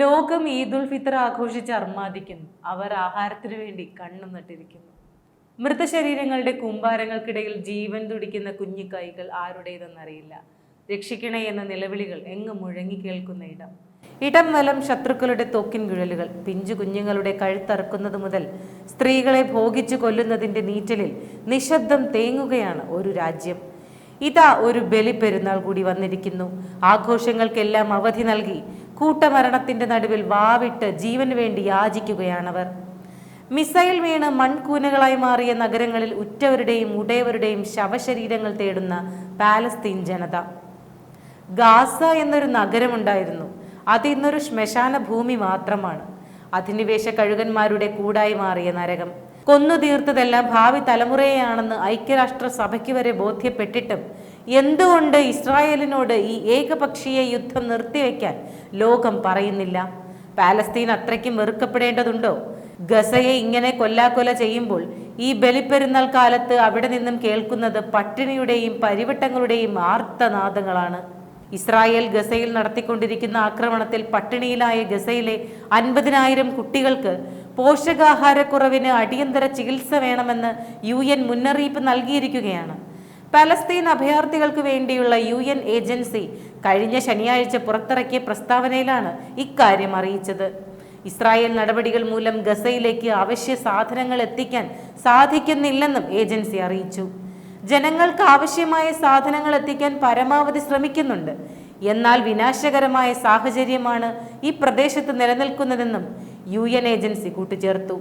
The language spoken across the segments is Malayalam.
ലോകം ഈദുൽ ഫിത്തർ ആഘോഷിച്ച് അർമാദിക്കുന്നു. അവർ ആഹാരത്തിനു വേണ്ടി കണ്ണു നട്ടിരിക്കുന്നു. മൃതശരീരങ്ങളുടെ കൂമ്പാരങ്ങൾക്കിടയിൽ ജീവൻ തുടിക്കുന്ന കുഞ്ഞു കൈകൾ ആരുടേതെന്നറിയില്ല രക്ഷിക്കണേ എന്ന നിലവിളികൾ എങ്ങ് മുഴങ്ങി കേൾക്കുന്ന ഇടം. ഇടം വലം ശത്രുക്കളുടെ തോക്കിൻ കുഴലുകൾ പിഞ്ചു കുഞ്ഞുങ്ങളുടെ കഴുത്തറക്കുന്നത് മുതൽ സ്ത്രീകളെ ഭോഗിച്ചു കൊല്ലുന്നതിന്റെ നീറ്റലിൽ നിശബ്ദം തേങ്ങുകയാണ് ഒരു രാജ്യം. ഇതാ ഒരു ബലിപ്പെരുന്നാൾ കൂടി വന്നിരിക്കുന്നു. ആഘോഷങ്ങൾക്കെല്ലാം അവധി നൽകി കൂട്ടമരണത്തിന്റെ നടുവിൽ വാവിട്ട് ജീവന് വേണ്ടി യാചിക്കുകയാണവർ. മിസൈൽ വീണ് മൺകൂനകളായി മാറിയ നഗരങ്ങളിൽ ഉറ്റവരുടെയും ഉടയവരുടെയും ശവശരീരങ്ങൾ തേടുന്ന പാലസ്തീൻ ജനത. ഗാസ എന്നൊരു നഗരമുണ്ടായിരുന്നു. അത് ഇന്നൊരു ശ്മശാന ഭൂമി മാത്രമാണ്. അധിനിവേശ കഴുകന്മാരുടെ കൂടായി മാറിയ നരകം. കൊന്നു തീർത്തതെല്ലാം ഭാവി തലമുറയെയാണെന്ന് ഐക്യരാഷ്ട്ര സഭയ്ക്ക് വരെ ബോധ്യപ്പെട്ടിട്ടും എന്തുകൊണ്ട് ഇസ്രായേലിനോട് ഈ ഏകപക്ഷീയ യുദ്ധം നിർത്തിവെക്കാൻ ലോകം പറയുന്നില്ല? പാലസ്തീൻ അത്രയ്ക്കും വെറുക്കപ്പെടേണ്ടതുണ്ടോ? ഗസയെ ഇങ്ങനെ കൊല്ലാക്കൊല ചെയ്യുമ്പോൾ ഈ ബലിപ്പെരുന്നാൾ കാലത്ത് അവിടെ നിന്നും കേൾക്കുന്നത് പട്ടിണിയുടെയും പരിവട്ടങ്ങളുടെയും ആർത്തനാദങ്ങളാണ്. ഇസ്രായേൽ ഗസയിൽ നടത്തിക്കൊണ്ടിരിക്കുന്ന ആക്രമണത്തിൽ പട്ടിണിയിലായ ഗസയിലെ അൻപതിനായിരം കുട്ടികൾക്ക് പോഷകാഹാരക്കുറവിന് അടിയന്തര ചികിത്സ വേണമെന്ന് യു എൻ മുന്നറിയിപ്പ് നൽകിയിരിക്കുകയാണ്. പലസ്തീൻ അഭയാർത്ഥികൾക്ക് വേണ്ടിയുള്ള യു എൻ ഏജൻസി കഴിഞ്ഞ ശനിയാഴ്ച പുറത്തിറക്കിയ പ്രസ്താവനയിലാണ് ഇക്കാര്യം അറിയിച്ചത്. ഇസ്രായേൽ നടപടികൾ മൂലം ഗസയിലേക്ക് അവശ്യ സാധനങ്ങൾ എത്തിക്കാൻ സാധിക്കുന്നില്ലെന്നും ഏജൻസി അറിയിച്ചു. ജനങ്ങൾക്ക് ആവശ്യമായ സാധനങ്ങൾ എത്തിക്കാൻ പരമാവധി ശ്രമിക്കുന്നുണ്ട്. എന്നാൽ വിനാശകരമായ സാഹചര്യമാണ് ഈ പ്രദേശത്ത് നിലനിൽക്കുന്നതെന്നും യു എൻ ഏജൻസി കൂട്ടിച്ചേർത്തു.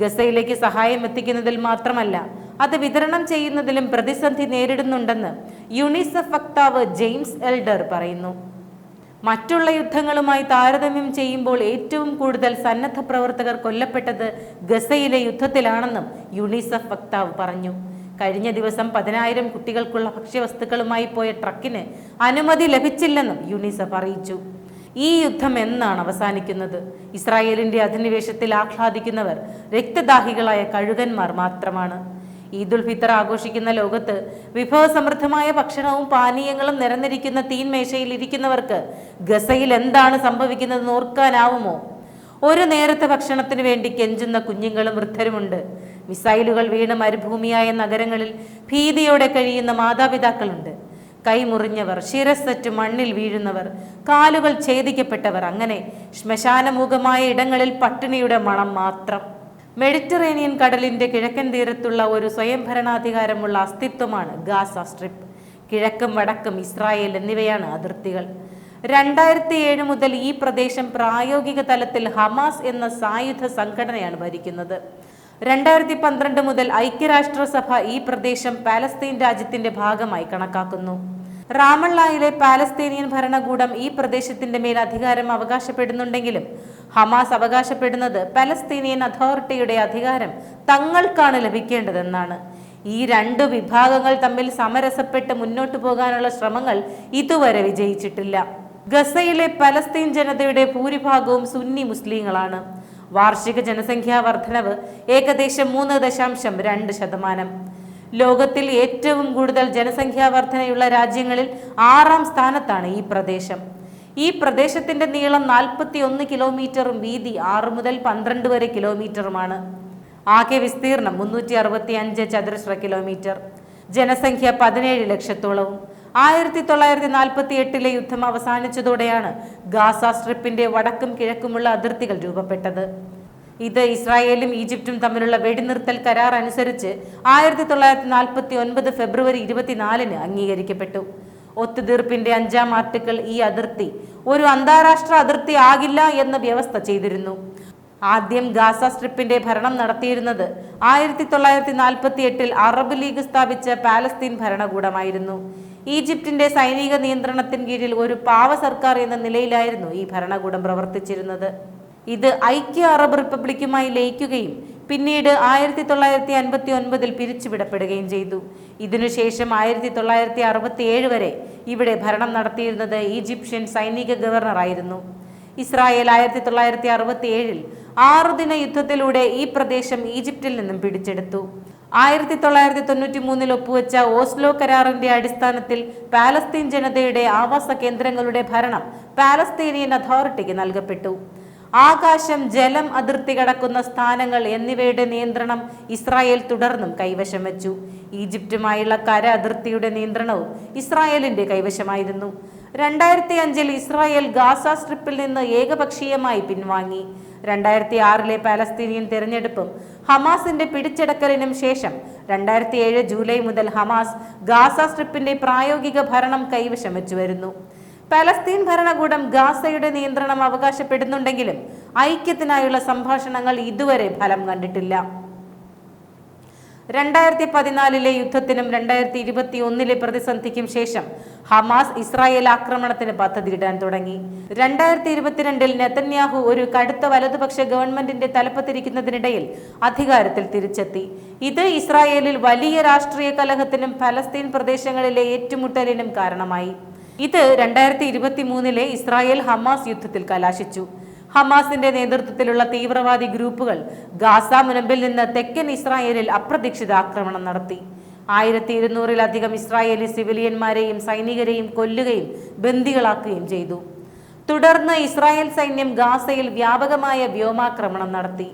ഗസയിലേക്ക് സഹായം എത്തിക്കുന്നതിൽ മാത്രമല്ല അത് വിതരണം ചെയ്യുന്നതിലും പ്രതിസന്ധി നേരിടുന്നുണ്ടെന്ന് യുണിസെഫ് വക്താവ് ജെയിംസ് എൽഡർ പറയുന്നു. മറ്റുള്ള യുദ്ധങ്ങളുമായി താരതമ്യം ചെയ്യുമ്പോൾ ഏറ്റവും കൂടുതൽ സന്നദ്ധ പ്രവർത്തകർ കൊല്ലപ്പെട്ടത് ഗസയിലെ യുദ്ധത്തിലാണെന്നും യുണിസെഫ് വക്താവ് പറഞ്ഞു. കഴിഞ്ഞ ദിവസം പതിനായിരം കുട്ടികൾക്കുള്ള ഭക്ഷ്യവസ്തുക്കളുമായി പോയ ട്രക്കിന് അനുമതി ലഭിച്ചില്ലെന്നും യുണിസെഫ് അറിയിച്ചു. ഈ യുദ്ധം എന്നാണ് അവസാനിക്കുന്നത്. ഇസ്രായേലിന്റെ അധിനിവേശത്തിൽ ആഹ്ലാദിക്കുന്നവർ രക്തദാഹികളായ കഴുകന്മാർ മാത്രമാണ്. ഈദുൽ ഫിത്തർ ആഘോഷിക്കുന്ന ലോകത്ത് വിഭവസമൃദ്ധമായ ഭക്ഷണവും പാനീയങ്ങളും നിരന്നിരിക്കുന്ന തീൻമേശയിൽ ഇരിക്കുന്നവർക്ക് ഗസയിൽ എന്താണ് സംഭവിക്കുന്നത് നോർക്കാനാവുമോ ഒരു നേരത്തെ ഭക്ഷണത്തിന് വേണ്ടി കെഞ്ചുന്ന കുഞ്ഞുങ്ങളും വൃദ്ധരുമുണ്ട്. മിസൈലുകൾ വീണ് മരുഭൂമിയായ നഗരങ്ങളിൽ ഭീതിയോടെ കഴിയുന്ന മാതാപിതാക്കളുണ്ട്. കൈമുറിഞ്ഞവർ ശിരസറ്റ് മണ്ണിൽ വീഴുന്നവർ കാലുകൾ ഛേദിക്കപ്പെട്ടവർ അങ്ങനെ ശ്മശാനമുഖമായ ഇടങ്ങളിൽ പട്ടിണിയുടെ മണം മാത്രം. മെഡിറ്ററേനിയൻ കടലിന്റെ കിഴക്കൻ തീരത്തുള്ള ഒരു സ്വയംഭരണാധികാരമുള്ള അസ്തിത്വമാണ് ഗാസ സ്ട്രിപ്പ്. കിഴക്കും വടക്കും ഇസ്രായേൽ എന്നിവയാണ് അതിർത്തികൾ. രണ്ടായിരത്തി ഏഴ് മുതൽ ഈ പ്രദേശം പ്രായോഗിക തലത്തിൽ ഹമാസ് എന്ന സായുധ സംഘടനയാണ് ഭരിക്കുന്നത്. രണ്ടായിരത്തി പന്ത്രണ്ട് മുതൽ ഐക്യരാഷ്ട്രസഭ ഈ പ്രദേശം പാലസ്തീൻ രാജ്യത്തിന്റെ ഭാഗമായി കണക്കാക്കുന്നു. റാമള്ളയിലെ പാലസ്തീനിയൻ ഭരണകൂടം ഈ പ്രദേശത്തിന്റെ മേൽ അധികാരം അവകാശപ്പെടുന്നുണ്ടെങ്കിലും ഹമാസ് അവകാശപ്പെടുന്നത് പലസ്തീനിയൻ അതോറിറ്റിയുടെ അധികാരം തങ്ങൾക്കാണ് ലഭിക്കേണ്ടതെന്നാണ്. ഈ രണ്ട് വിഭാഗങ്ങൾ തമ്മിൽ സമരസപ്പെട്ട് മുന്നോട്ടു പോകാനുള്ള ശ്രമങ്ങൾ ഇതുവരെ വിജയിച്ചിട്ടില്ല. ഗസയിലെ പലസ്തീൻ ജനതയുടെ ഭൂരിഭാഗവും സുന്നി മുസ്ലിങ്ങളാണ്. വാർഷിക ജനസംഖ്യാ വർധനവ് ഏകദേശം മൂന്ന് ദശാംശം രണ്ട് ശതമാനം. ലോകത്തിൽ ഏറ്റവും കൂടുതൽ ജനസംഖ്യാ വർധനയുള്ള രാജ്യങ്ങളിൽ ആറാം സ്ഥാനത്താണ് ഈ പ്രദേശം. ഈ പ്രദേശത്തിന്റെ നീളം നാൽപ്പത്തി ഒന്ന് കിലോമീറ്ററും വീതി ആറ് മുതൽ പന്ത്രണ്ട് വരെ കിലോമീറ്ററുമാണ്. ആകെ വിസ്തീർണം മുന്നൂറ്റി അറുപത്തി അഞ്ച് ചതുരശ്ര കിലോമീറ്റർ. ജനസംഖ്യ പതിനേഴ് ലക്ഷത്തോളവും. ആയിരത്തി തൊള്ളായിരത്തി നാൽപ്പത്തി എട്ടിലെ യുദ്ധം അവസാനിച്ചതോടെയാണ് ഗാസ സ്ട്രിപ്പിന്റെ വടക്കും കിഴക്കുമുള്ള അതിർത്തികൾ രൂപപ്പെട്ടത്. ഇത് ഇസ്രായേലും ഈജിപ്തും തമ്മിലുള്ള വെടിനിർത്തൽ കരാർ അനുസരിച്ച് ആയിരത്തി തൊള്ളായിരത്തി നാൽപ്പത്തി ഒൻപത് ഫെബ്രുവരി ഇരുപത്തിനാലിന് അംഗീകരിക്കപ്പെട്ടു. ഒത്തുതീർപ്പിന്റെ അഞ്ചാം ആർട്ടിക്കിൾ ഈ അതിർത്തി ഒരു അന്താരാഷ്ട്ര അതിർത്തി ആകില്ല എന്ന വ്യവസ്ഥ ചെയ്തിരുന്നു. ആദ്യം ഗാസ സ്ട്രിപ്പിന്റെ ഭരണം നടത്തിയിരുന്നത് ആയിരത്തി തൊള്ളായിരത്തി നാൽപ്പത്തി എട്ടിൽ അറബ് ലീഗ് സ്ഥാപിച്ച പാലസ്തീൻ ഭരണകൂടമായിരുന്നു. ഈജിപ്തിന്റെ സൈനിക നിയന്ത്രണത്തിന് കീഴിൽ ഒരു പാവ സർക്കാർ എന്ന നിലയിലായിരുന്നു ഈ ഭരണകൂടം പ്രവർത്തിച്ചിരുന്നത്. ഇത് ഐക്യ അറബ് റിപ്പബ്ലിക്കുമായി ലയിക്കുകയും പിന്നീട് ആയിരത്തി തൊള്ളായിരത്തി അൻപത്തി ഒൻപതിൽ പിരിച്ചുവിടപ്പെടുകയും ചെയ്തു. ഇതിനുശേഷം ആയിരത്തി തൊള്ളായിരത്തി അറുപത്തി ഏഴ് വരെ ഇവിടെ ഭരണം നടത്തിയിരുന്നത് ഈജിപ്ഷ്യൻ സൈനിക ഗവർണറായിരുന്നു. ഇസ്രായേൽ ആയിരത്തി തൊള്ളായിരത്തി അറുപത്തി ഏഴിൽ ആറുദിന യുദ്ധത്തിലൂടെ ഈ പ്രദേശം ഈജിപ്തിൽ നിന്നും പിടിച്ചെടുത്തു. ആയിരത്തി തൊള്ളായിരത്തി തൊണ്ണൂറ്റി മൂന്നിൽ ഒപ്പുവെച്ച ഓസ്ലോ കരാറിന്റെ അടിസ്ഥാനത്തിൽ പാലസ്തീൻ ജനതയുടെ ആവാസ കേന്ദ്രങ്ങളുടെ ഭരണം പാലസ്തീനിയൻ അതോറിറ്റിക്ക് നൽകപ്പെട്ടു. ആകാശം ജലം അതിർത്തി കടക്കുന്ന സ്ഥാനങ്ങൾ എന്നിവയുടെ നിയന്ത്രണം ഇസ്രായേൽ തുടർന്നും കൈവശം വെച്ചു. ഈജിപ്തുമായുള്ള കര അതിർത്തിയുടെ നിയന്ത്രണവും ഇസ്രായേലിന്റെ കൈവശമായിരുന്നു. രണ്ടായിരത്തി അഞ്ചിൽ ഇസ്രായേൽ ഗാസ സ്ട്രിപ്പിൽ നിന്ന് ഏകപക്ഷീയമായി പിൻവാങ്ങി. രണ്ടായിരത്തി ആറിലെ പാലസ്തീനിയൻ തെരഞ്ഞെടുപ്പും ഹമാസിന്റെ പിടിച്ചെടുക്കലിനും ശേഷം രണ്ടായിരത്തി ഏഴ് ജൂലൈ മുതൽ ഹമാസ് ഗാസ സ്ട്രിപ്പിന്റെ പ്രായോഗിക ഭരണം കൈവശം വെച്ചു വരുന്നു പലസ്തീൻ ഭരണകൂടം ഗാസയുടെ നിയന്ത്രണം അവകാശപ്പെടുന്നുണ്ടെങ്കിലും ഐക്യത്തിനായുള്ള സംഭാഷണങ്ങൾ ഇതുവരെ ഫലം കണ്ടിട്ടില്ല. രണ്ടായിരത്തി പതിനാലിലെ യുദ്ധത്തിനും രണ്ടായിരത്തി ഇരുപത്തി ഒന്നിലെ പ്രതിസന്ധിക്കും ശേഷം ഹമാസ് ഇസ്രായേൽ ആക്രമണത്തിന് പദ്ധതിയിടാൻ തുടങ്ങി. രണ്ടായിരത്തി ഇരുപത്തിരണ്ടിൽ നെതന്യാഹു ഒരു കടുത്ത വലതുപക്ഷ ഗവൺമെന്റിന്റെ തലപ്പത്തിരിക്കുന്നതിനിടയിൽ അധികാരത്തിൽ തിരിച്ചെത്തി. ഇത് ഇസ്രായേലിൽ വലിയ രാഷ്ട്രീയ കലഹത്തിനും ഫലസ്തീൻ പ്രദേശങ്ങളിലെ ഏറ്റുമുട്ടലിനും കാരണമായി. ഇത് രണ്ടായിരത്തി ഇരുപത്തി മൂന്നിലെ ഇസ്രായേൽ ഹമാസ് യുദ്ധത്തിൽ കലാശിച്ചു. ഹമാസിന്റെ നേതൃത്വത്തിലുള്ള തീവ്രവാദി ഗ്രൂപ്പുകൾ ഗാസ മുനമ്പിൽ നിന്ന് തെക്കൻ ഇസ്രായേലിൽ അപ്രതീക്ഷിത ആക്രമണം നടത്തി. ആയിരത്തി ഇരുന്നൂറിലധികം ഇസ്രായേലി സിവിലിയന്മാരെയും സൈനികരെയും കൊല്ലുകയും ബന്ദികളാക്കുകയും ചെയ്തു. തുടർന്ന് ഇസ്രായേൽ സൈന്യം ഗാസയിൽ വ്യാപകമായ വ്യോമാക്രമണം നടത്തി.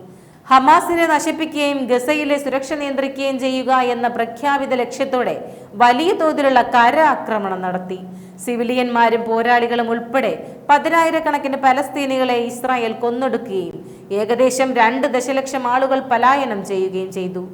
ഹമാസിനെ നശിപ്പിക്കുകയും ഗസയിലെ സുരക്ഷ നിയന്ത്രിക്കുകയും ചെയ്യുക എന്ന പ്രഖ്യാപിത ലക്ഷ്യത്തോടെ വലിയ തോതിലുള്ള കര ആക്രമണം നടത്തി. സിവിലിയന്മാരും പോരാളികളും ഉൾപ്പെടെ പതിനായിരക്കണക്കിന് പലസ്തീനികളെ ഇസ്രായേൽ കൊന്നൊടുക്കുകയും ഏകദേശം രണ്ട് ദശലക്ഷം ആളുകൾ പലായനം ചെയ്യുകയും ചെയ്തു.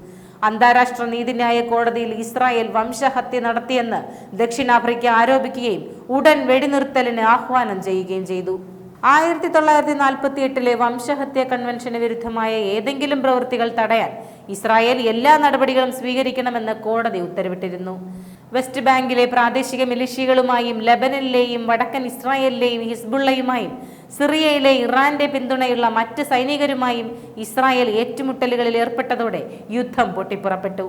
അന്താരാഷ്ട്ര നീതിന്യായ കോടതിയിൽ ഇസ്രായേൽ വംശഹത്യ നടത്തിയെന്ന് ദക്ഷിണാഫ്രിക്ക ആരോപിക്കുകയും ഉടൻ വെടിനിർത്തലിന് ആഹ്വാനം ചെയ്യുകയും ചെയ്തു. ആയിരത്തി തൊള്ളായിരത്തി നാൽപ്പത്തി എട്ടിലെ വംശഹത്യ കൺവെൻഷന് വിരുദ്ധമായ ഏതെങ്കിലും പ്രവൃത്തികൾ തടയാൻ ഇസ്രായേൽ എല്ലാ നടപടികളും സ്വീകരിക്കണമെന്ന് കോടതി ഉത്തരവിട്ടിരുന്നു. വെസ്റ്റ് ബാങ്കിലെ പ്രാദേശിക മിലിഷ്യകളുമായും ലബനനിലെയും വടക്കൻ ഇസ്രായേലിലെയും ഹിസ്ബുള്ളയുമായും സിറിയയിലെ ഇറാന്റെ പിന്തുണയുള്ള മറ്റ് സൈനികരുമായും ഇസ്രായേൽ ഏറ്റുമുട്ടലുകളിൽ ഏർപ്പെട്ടതോടെ യുദ്ധം പൊട്ടിപ്പുറപ്പെട്ടു.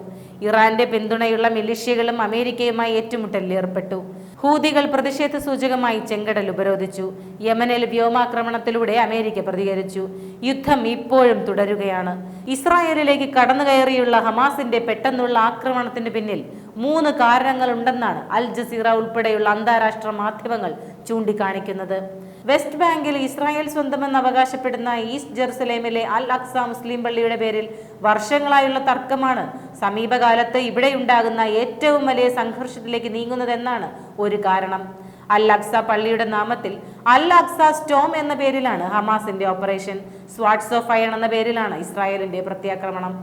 ഇറാന്റെ പിന്തുണയുള്ള മിലിഷ്യകളും അമേരിക്കയുമായി ഏറ്റുമുട്ടലിൽ ഏർപ്പെട്ടു. ഹൂതികൾ പ്രതിഷേധ സൂചകമായി ചെങ്കടൽ ഉപരോധിച്ചു. യമനിൽ വ്യോമാക്രമണത്തിലൂടെ അമേരിക്ക പ്രതികരിച്ചു. യുദ്ധം ഇപ്പോഴും തുടരുകയാണ്. ഇസ്രായേലിലേക്ക് കടന്നുകയറിയുള്ള ഹമാസിന്റെ പെട്ടെന്നുള്ള ആക്രമണത്തിന് പിന്നിൽ മൂന്ന് കാരണങ്ങളുണ്ടെന്നാണ് അൽ ജസീറ ഉൾപ്പെടെയുള്ള അന്താരാഷ്ട്ര മാധ്യമങ്ങൾ ചൂണ്ടിക്കാണിക്കുന്നത്. വെസ്റ്റ് ബാങ്കിൽ ഇസ്രായേൽ സ്വന്തമെന്ന് അവകാശപ്പെടുന്ന ഈസ്റ്റ് ജെറുസലേമിലെ അൽ അക്സ മുസ്ലിം പള്ളിയുടെ പേരിൽ വർഷങ്ങളായുള്ള തർക്കമാണ് സമീപകാലത്ത് ഇവിടെയുണ്ടാകുന്ന ഏറ്റവും വലിയ സംഘർഷത്തിലേക്ക് നീങ്ങുന്നതെന്നാണ് ഒരു കാരണം. അൽ അക്സ പള്ളിയുടെ നാമത്തിൽ അൽ അക്സ സ്റ്റോം എന്ന പേരിലാണ് ഹമാസിന്റെ ഓപ്പറേഷൻ. സ്വാട്സ് ഓഫ് ഫയർ എന്ന പേരിലാണ് ഇസ്രായേലിന്റെ പ്രത്യാക്രമണം.